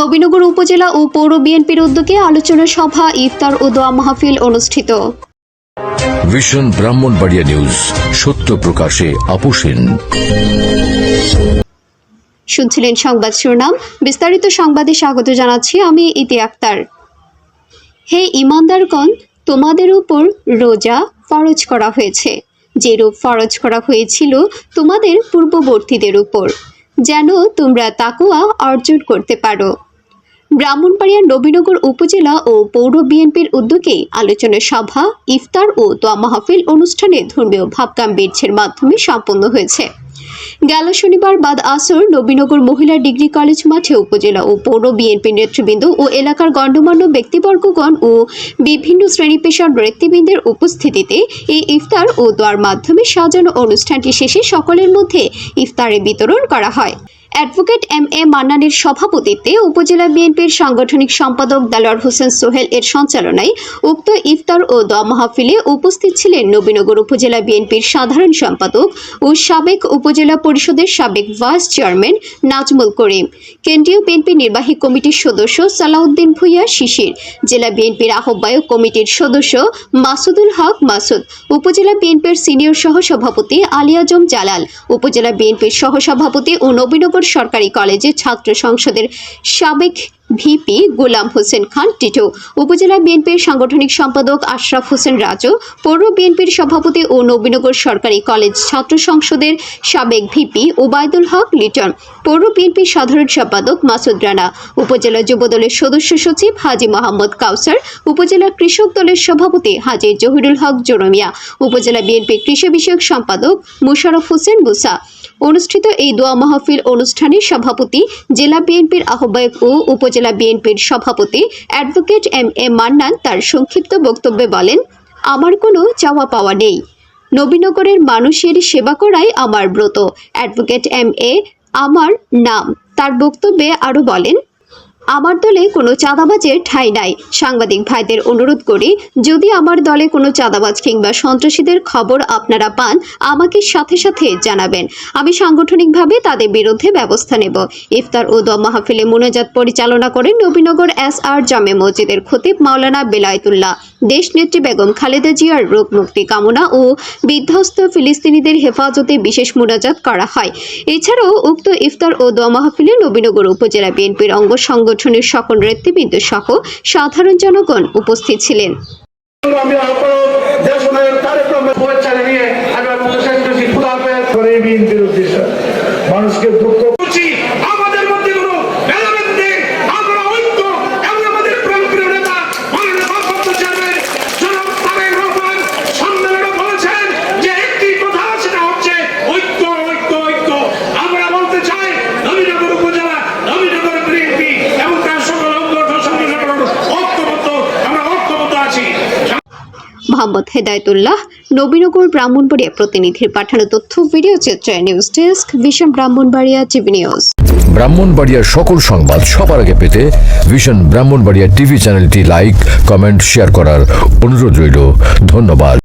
নবীনগর উপজেলা ও পৌর বিএনপির উদ্যোগে আলোচনা সভা ইফতার ও দোয়া মাহফিল অনুষ্ঠিত। ভিশন ব্রাহ্মণবাড়িয়া নিউজ সত্য প্রকাশে আপোষহীন। শুনছিলেন সংবাদ শিরোনাম। বিস্তারিত সংবাদে স্বাগত জানাচ্ছি আমি ইতি আক্তার। হে ইমানদারগণ তোমাদের উপর রোজা ফরজ করা হয়েছে। যেরূপ ফরজ করা হয়েছিল তোমাদের পূর্ববর্তীদের উপর। যেন তোমরা তাকুয়া অর্জন করতে পারো। ব্রাহ্মণবাড়িয়া নবীনগর উপজেলা ও পৌর বিএনপির উদ্যোগে আলোচনা সভা, ইফতার ও দোয়া মাহফিল অনুষ্ঠানে ধর্মীয় ভাবগাম্বীর্যের মাধ্যমে সম্পন্ন হয়েছে। গেল শনিবার বাদ আসর নবীনগর মহিলা ডিগ্রি কলেজ মাঠে উপজেলা ও পৌর বিএনপি নেতৃবৃন্দ ও এলাকার গণ্যমান্য ব্যক্তিবর্গগণ ও বিভিন্ন শ্রেণি পেশার ব্যক্তিবৃন্দের উপস্থিতিতে এই ইফতার ও দোয়ার মাধ্যমে সাজানো অনুষ্ঠানটি শেষে সকলের মধ্যে ইফতারে বিতরণ করা হয়। অ্যাডভোকেট এম এ মান্নানের সভাপতিত্বে উপজেলা বিএনপির সাংগঠনিক সম্পাদক দালোয়ার হোসেন সোহেল এর সঞ্চালনায় উক্ত ইফতার ও দোয়া মাহফিলে উপস্থিত ছিলেন নবীনগর উপজেলা বিএনপির সাধারণ সম্পাদক ও সাবেক উপজেলা পরিষদের সাবেক ভাইস চেয়ারম্যান নাজমুল করিম, কেন্দ্রীয় বিএনপি নির্বাহী কমিটির সদস্য সালাউদ্দিন ভুইয়া শিশির, জেলা বিএনপির আহ্বায়ক কমিটির সদস্য মাসুদুল হক মাসুদ, উপজেলা বিএনপির সিনিয়র সহসভাপতি আলিয়াজম জালাল, উপজেলা বিএনপির সহসভাপতি ও নবীনগর সরকারি কলেজের ছাত্র সংসদের সাবেক ভিপি গোলাম হোসেন খান টিটু উপজেলা বিএনপির সাংগঠনিক সম্পাদক আশরাফ হোসেন রাজু, পৌর বিএনপির সভাপতি ও নবীনগর সরকারি কলেজ ছাত্র সংসদের সাবেক ভিপি ওবায়দুল হক লিটন, পৌর বিএনপির সাধারণ সম্পাদক মাসুদ রানা, উপজেলা যুবদলের সদস্য সচিব হাজি মোহাম্মদ কাউসার, উপজেলা কৃষক দলের সভাপতি হাজি জহিরুল হক জোরমিয়া, উপজেলা বিএনপি কৃষি বিষয়ক সম্পাদক মুশারফ হোসেন মুসা অনুষ্ঠিত এই দোয়া মাহফিল অনুষ্ঠানে সভাপতি জেলা বিএনপির আহ্বায়ক ও উপজেলা বিএনপির সভাপতি অ্যাডভোকেট এম এ মান্নান তার সংক্ষিপ্ত বক্তব্যে বলেন, আমার কোনো চাওয়া পাওয়া নেই। নবীনগরের মানুষের সেবা করাই আমার ব্রত। অ্যাডভোকেট এম এ আমার নাম। তার বক্তব্যে আরও বলেন আমার দলে কোনো চাঁদাবাজের ঠাঁই নাই। সাংবাদিক ভাইদের অনুরোধ করি, যদি আমার দলে কোনো চাঁদাবাজ কিংবা সন্ত্রাসীদের খবর আপনারা পান, আমাকে সাথে সাথে জানাবেন। আমি সাংগঠনিকভাবে তাদের বিরুদ্ধে ব্যবস্থা নেব। ইফতার ও দোয়া মাহফিলে মোনাজাত পরিচালনা করেন নবীনগর এস আর জামে মসজিদের খতিব মাওলানা বেলায়তুল্লাহ দেশ নেত্রী বেগম খালেদা জিয়ার রোগ মুক্তি কামনা ও বিধ্বস্ত ফিলিস্তিনিদের হেফাজতে বিশেষ মোনাজাত করা হয়। এছাড়াও উক্ত ইফতার ও দোয়া মাহফিলে নবীনগর উপজেলা বিএনপির অঙ্গ সংগঠনের সকল নেতৃবৃন্দ সহ সাধারণ জনগণ উপস্থিত ছিলেন। মানুষকে আপনার মোহাম্মদ হেদায়তুল্লাহ, নবীনগর ব্রাহ্মণবাড়িয়া প্রতিনিধির পাঠানো তথ্য, ভিডিও চিত্রে news desk, vision Brahmanbaria TV news. ব্রাহ্মণবাড়িয়ার সকল সংবাদ সবার আগে পেতে ভিশন ব্রাহ্মণবাড়িয়া টিভি চ্যানেলটি লাইক, কমেন্ট, শেয়ার করার অনুরোধ রইল। ধন্যবাদ।